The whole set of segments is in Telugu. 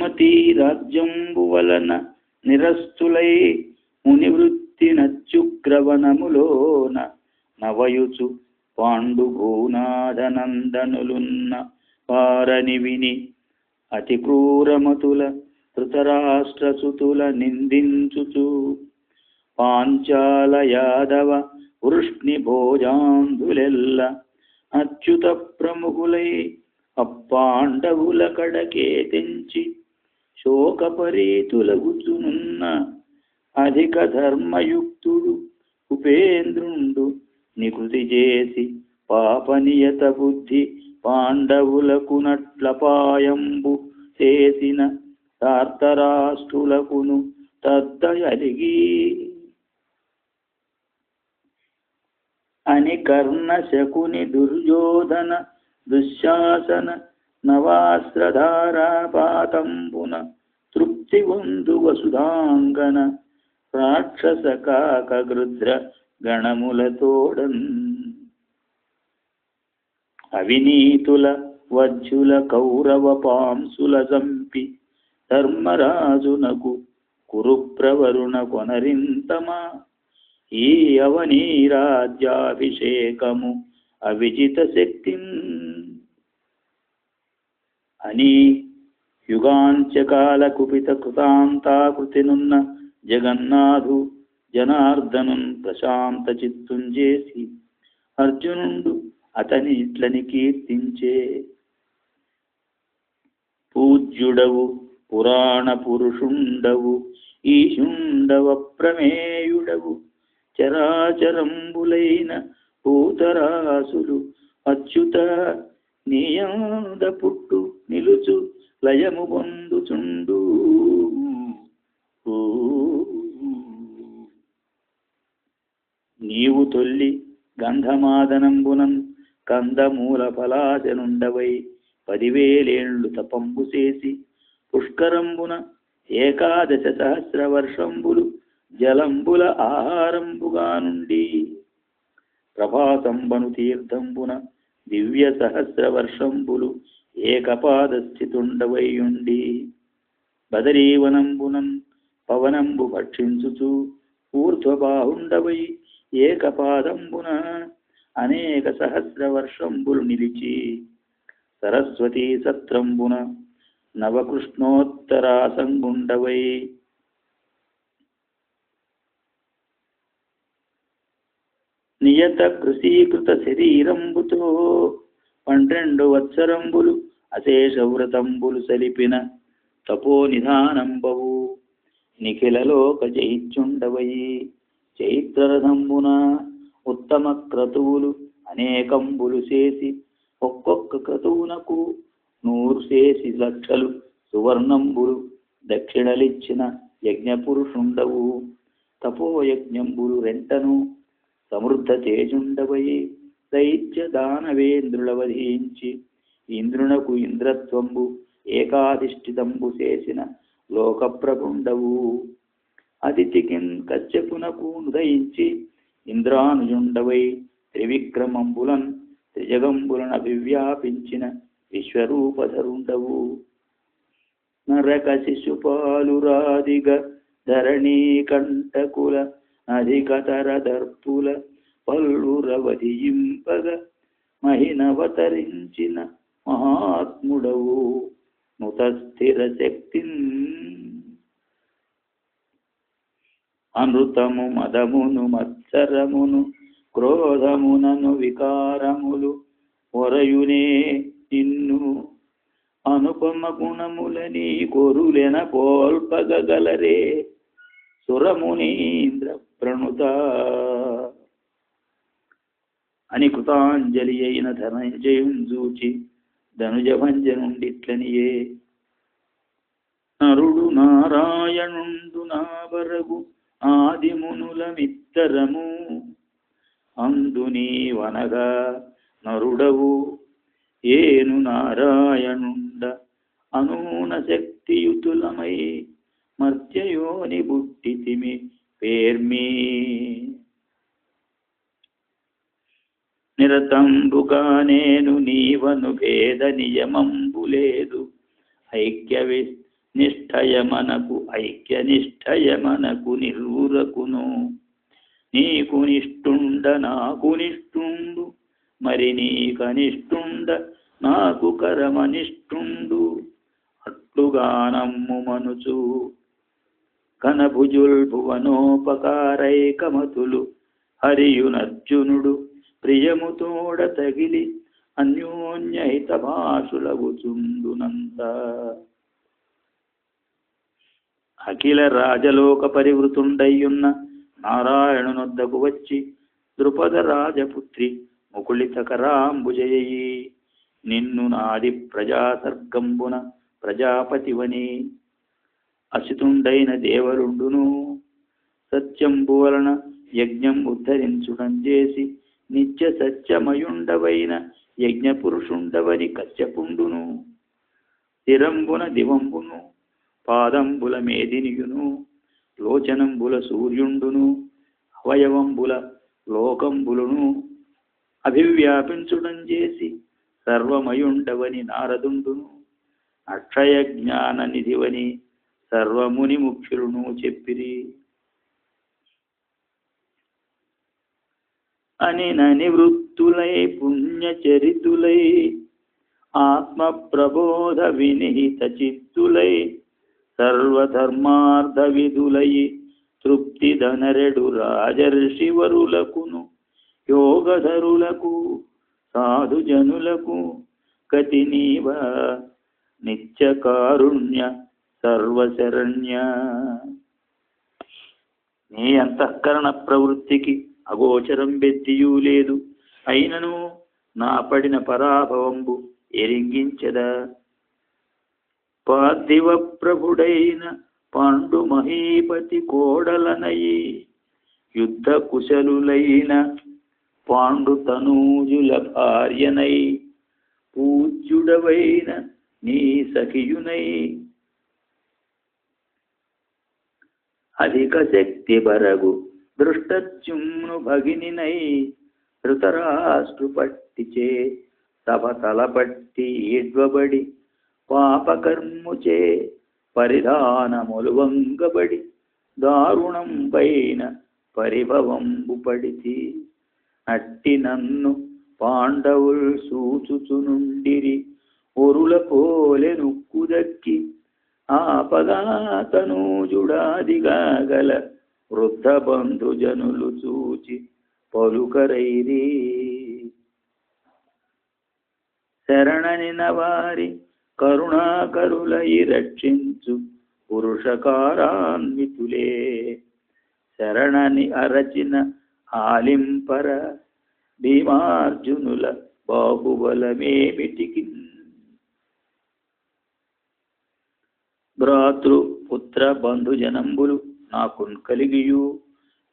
సుమతి రాజ్యంబు వలన నిరస్తులై మునివృత్తి నచ్చుగ్రవనములోన నవయుచు పాండుభూనాదనందనులున్న వారని విని అతి క్రూరమతుల ధృతరాష్ట్రసుతుల నిందించుచు. పాంచాల యాదవ వృష్ణి భోజాంధులెల్ల అచ్యుత ప్రముఖులై అప్పాండవుల కడకే తెంచి శోకపరీతులగుచునున్న అధిక ధర్మయుక్తుడు ఉపేంద్రుండు నికృతి చేసి పాపనియత బుద్ధి పాండవులకు నట్లపాయంబు చేసిన తార్తరాష్ట్రులకును తద్దయలిగి. అని కర్ణ శకుని దుర్యోధన దుశ్శాసన నవాస్త్రధారాపాతంబున పున వందు వసుధాంగన రాక్షస కాకగృద్ర గణములతోడన్ అవినీతుల వజ్జుల కౌరవ పాంసుల జంపి ధర్మరాజునకు కురుప్రవరుణ కొనరింతమా ఈ అవనీరాజ్యాభిషేకము అవిజిత శక్తిం అని యుగాంచకాల కుపిత కృతాంతాకృతినున్న జగన్నాథు జనార్దనున్ ప్రశాంత చిత్తుం చేసి అర్జునుండు అతని ఇట్లని కీర్తించే పూజ్యుడవు పురాణ పురుషుండవు ఈశుండవ ప్రమేయుడవు చరాచరంబులైన భూతరాసులు అచ్యుత నియంద పుట్టు నిలుచు లయము పొందుచుండు. నీవు తొల్లి గంధమాదనంబునం కందమూల ఫలాశనుండవై పదివేలేండ్లు తపంబు చేసి పుష్కరంబున ఏకాదశ సహస్ర వర్షంబులు జలంబుల ఆహారంబుగా నుండి ప్రభాతంబను తీర్థంబున దివ్య సహస్ర వర్షంబులు ఏకపాదస్థితుండవైయుండి బదరీవనంబునం పవనంబు భక్షించుచు ఊర్ధ్వబాహుండవై ఏకపాదంబున అనేక సహస్ర వర్షంబులు నిలిచి సరస్వతీ సత్రంబున నవకృష్ణోత్తరాసంగుండవై. నియత కృషీకృత శరీరంబుతో పన్నెండు వత్సరంబులు అశేష వ్రతంబులు సలిపిన తపో నిధానంబవు నిఖిలలోక చైత్యుండవయి చైత్రరథంబున ఉత్తమ క్రతువులు అనేకంబులు చేసి ఒక్కొక్క క్రతువునకు నూరు చేసి లక్షలు సువర్ణంబులు దక్షిణలిచ్చిన యజ్ఞపురుషుండవు. తపోయజ్ఞంబులు రెంటను సమృద్ధ తేజుండవయి దైత్య దానవేంద్రులవధించి ఇంద్రునకు ఇంద్రత్వంబు ఏకాధిష్ఠితంబు చేసిన లోకప్రభుండవు అతిథికిన్ కశ్యపునకు ఉదయించి ఇంద్రానుజుండవై త్రివిక్రమంబులన్ త్రిజగంబులను అభివ్యాపించిన విశ్వరూపధరుండవు. నరక శిశుపాలురాదిగ ధరణీ కంటకుల అధికతర దర్పుల పల్లురవధింపగ మహినవతరించిన మహాత్ముడవు నుతస్థిర శక్తి శక్తిన్ అనృతము మదమును మత్సరమును క్రోధమునను వికారములు ఒరయునే నిన్ను. అనుపమ గుణములని కొరులెన పోల్పగలరే సురమునీంద్ర ప్రణుత అని కృతాంజలి అయిన ధనంజయం చూచి ధనుజభంజనుండిట్లనియే. నరుడు నారాయణుండు నావరగు ఆదిమునుల మిత్తరము అందుని వనగా నరుడవు. ఏను నారాయణుండ అనూన శక్తియుతులమై మర్త్యయోని బుట్టితిమి పేర్మీ. నిరతంబుగా నేను నీవను భేద నియమంబు లేదు ఐక్య వి నిష్ఠయమనకు ఐక్య నిష్ఠయమనకు నిర్వురకును నీకు నిష్ఠుండ నాకు నిష్ఠుండు మరి నీకనిష్ఠుండ నాకు కరమనిష్ఠుండు అట్లుగా నమ్ము మనుచు. కనభుజుల్ భువనోపకారైకమతులు హరియునర్జునుడు. ప్రియముతోడ తగిలి అన్యోన్యహిత భాషులగుచుండునంత అఖిల రాజలోక పరివృతుండయ్యున్న నారాయణునొద్దకు వచ్చి ద్రుపద రాజపుత్రి ముకుళితకరాంబుజయీ నిన్ను నాది ప్రజాసర్గంబున ప్రజాపతివని అసితుండైన దేవరుండును. సత్యంబు వలన యజ్ఞం ఉద్ధరించుడం చేసి నిత్య సత్యమయుండవైన యజ్ఞ పురుషుండవని కశ్యపుండును. స్థిరంబున దివంబును పాదంబుల మేదినియును లోచనంబుల సూర్యుండును అవయవంబుల లోకంబులును అభివ్యాపించుడం చేసి సర్వమయుండవని నారదుండును. అక్షయ జ్ఞాన నిధివని సర్వముని ముఖ్యులను చెప్పిరి. అనినని వృత్తులై పుణ్యచరితులై ఆత్మ ప్రబోధ వినిహిత చిత్తులై సర్వధర్మార్థ విధులై తృప్తిధనరెడు రాజర్షివరులకును యోగధరులకు సాధుజనులకు కతినీవ నిత్యకారుణ్య సర్వశరణ్య. నీ అంతఃకరణ ప్రవృత్తికి అగోచరం బెత్తియూ లేదు. అయినను నా పడిన పరాభవంబు ఎరింగించదా. పార్థివ ప్రభుడైన పాండు మహీపతి కోడలనయి యుద్ధ కుశలులైన పాండు తనూజుల భార్యనై పూజ్యుడవైన నీ సఖియునై. అధిక శక్తి బరగు దృష్టజ్యుమ్ను భగినినై ధృతరాష్ట్రు పట్టిచే సభ తలపట్టి ఈడ్వబడి పాపకర్ముచే పరిధానములు వంగబడి దారుణం పైన పరిభవంబు పడితి అట్టి నన్ను పాండవుల్ సూచుచునుండిరి ఒరుల పోలె నుక్కుదక్కి ఆపదాతనూజుడాదిగాగల వృద్ధ బంధుజనులు చూచి పలుకరైరి. శరణనిన వారి కరుణాకరులై రక్షించు పురుషకారాన్వితులే. శరణని అరచిన ఆలింపర భీమార్జునుల బాహుబలమేమిటికి? భ్రాతృ పుత్ర బంధుజనంబులు నాకు కలిగియు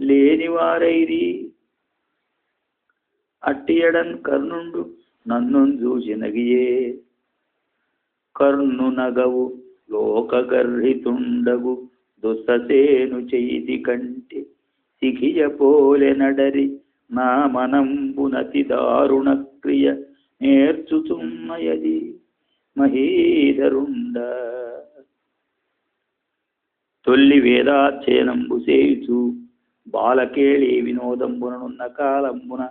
లేనివారైరి. అట్టియడన్ కర్ణుండు నన్ను చూచినగియే కర్ణునగవు లోకగర్హితుండగు దుస్ససేను చేతి కంటి సిఖియ నడరి నా మనంబునతి దారుణ క్రియ నేర్చుతున్నయది మహీధరుండ. తొల్లి వేదాధ్యయనంబు చేయుచు. బాలకేళి వినోదంబుననున్న కాలంబున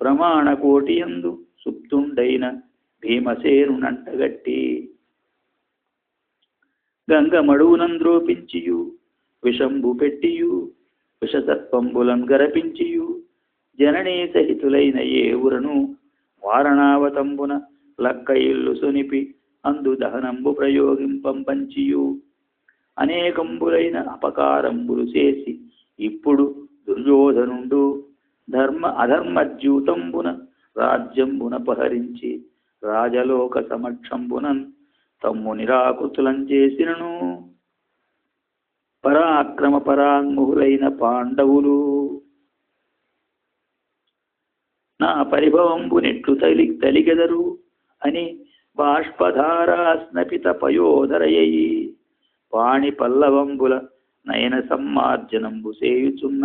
ప్రమాణ కోటియందు సుప్తుండైన భీమసేనునంటగట్టి గంగమడువునంద్రోపించియు విషంబు పెట్టియు విషతత్వంబులం గరపించియు. జననీ సహితులైన ఏ ఊరను వారణావతంబున లక్క ఇల్లు సునిపి అందు దహనంబు ప్రయోగింపంపంచియు అనేకంబులైన అపకారంబులు చేసి ఇప్పుడు దుర్యోధనుండు ధర్మ అధర్మద్యూతంబున రాజ్యంబున పహరించి రాజలోక సమక్షంబునన్ తమ్ము నిరాకృతులం చేసినను. పరాక్రమ పరాంగులైన పాండవులు నా పరిభవంబు నెట్లు తలి తలిగెదరు అని బాష్పధారాస్నపిత పయోదరయ్యి పాణి పల్లవంబుల నయన సమ్మార్జనంబు సేయుచున్న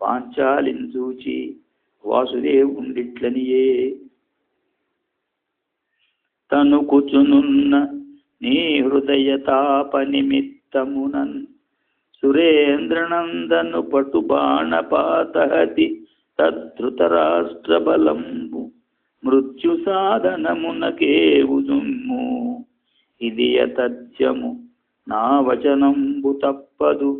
పాంచాలించూచి వాసుదేవుండిట్లనియే తను కూచునున్న నీ హృదయ తాప నిమిత్తమునన్ సురేంద్రనందను పటు బాణపాతహతి తద్ధృతరాష్ట్రబలంబు మృత్యు సాధనమునకేవుజుమ్ము ఇది యతజ్యము నా వచనంబు తప్పదు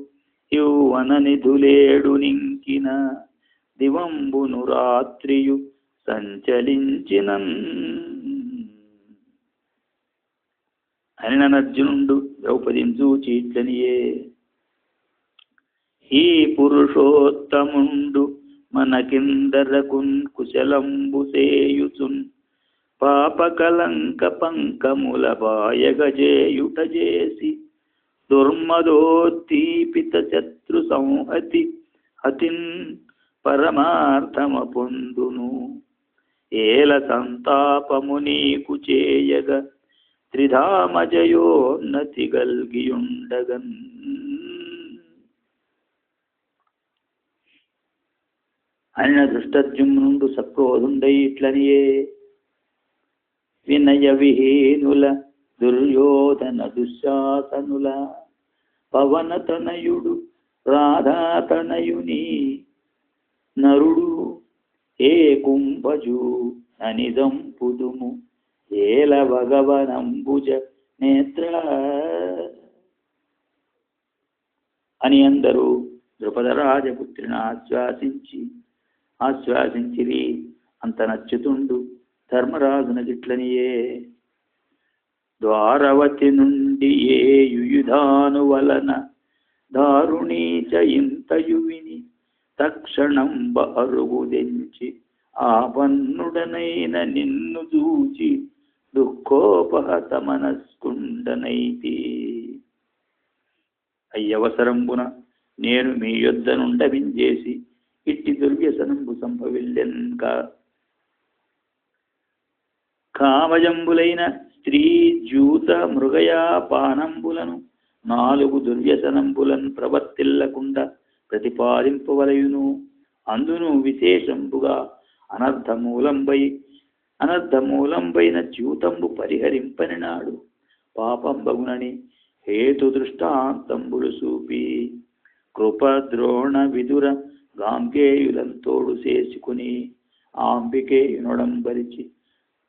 యౌవన నిధులేడు నింకిన దివంబును రాత్రియు సంచలించిన అని నర్జునుండు ద్రౌపదిని చూచి ఇట్లనియే ఈ పురుషోత్తముండు మనకిందరకున్ కుశలంబు సేయుచున్. పాపకలంక పంకముల బాయగజేయుట చేసి దుర్మదోద్దీపిత శత్రు సంహతి హతిన్ పరమార్థమ పొందును ఏల సంతాపము నీకు చేయగ త్రిధామజయోన్నతి గల్గియుండగన్ అనిన దృష్టద్యుమ్నుండు సక్రోధుండై ఇట్లనియే వినయ విహీనుల దుర్యోధన దుశ్శాసనుల పవనతనయుడు రాధాతనయుని నరుడు ఏ కుంభజు అనిదంపుదుము ఏల భగవనంబుజ నేత్ర. అని అందరూ ద్రుపద రాజపుత్రిని ఆశ్వాసించి ఆశ్వాసించిరి అంత నచ్చుతుండు ధర్మరాజున గిట్లనియే. ద్వారవతి నుండి ఏ యుయుధాను వలన దారుణీచ ఇంతయు విని తక్షణం అరుగుదెంచి ఆపన్నుడనైన నిన్ను చూచి దుఃఖోపహత మనస్కుండనైతి అయ్యవసరంబున నేను మీ యొద్ద నుండవించేసి ఇట్టి దుర్వ్యసనంబు సంభవిల్లెన్ కామజంబులైన స్త్రీ జూత మృగయాపానంబులను నాలుగు దుర్వ్యసనంబులను ప్రవర్తిల్లకుండా ప్రతిపాదింపవలయును. అందును విశేషంబుగా అనర్థమూలంబై అనర్థమూలంబైన చ్యూతంబు పరిహరింపని నాడు పాపంబగునని హేతు దృష్టాంతంబులు చూపి కృప విదుర గాంగేయులంతోడు చేసుకుని ఆంబికేయునొడంబరిచి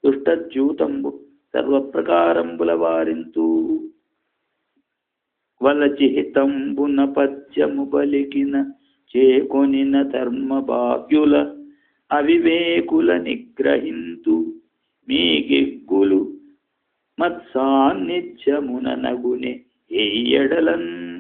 దుష్టజ్యూతంబు సర్వప్రకారంబుల వారింతూ వలచిహితంబున పద్యము బలికిన చేకొనిన ధర్మ భాగ్యుల అవివేకుల నిగ్రహింతు. మీగిగ్గులు మత్సాన్నిధ్యమున నగునే ఎయ్యడలన్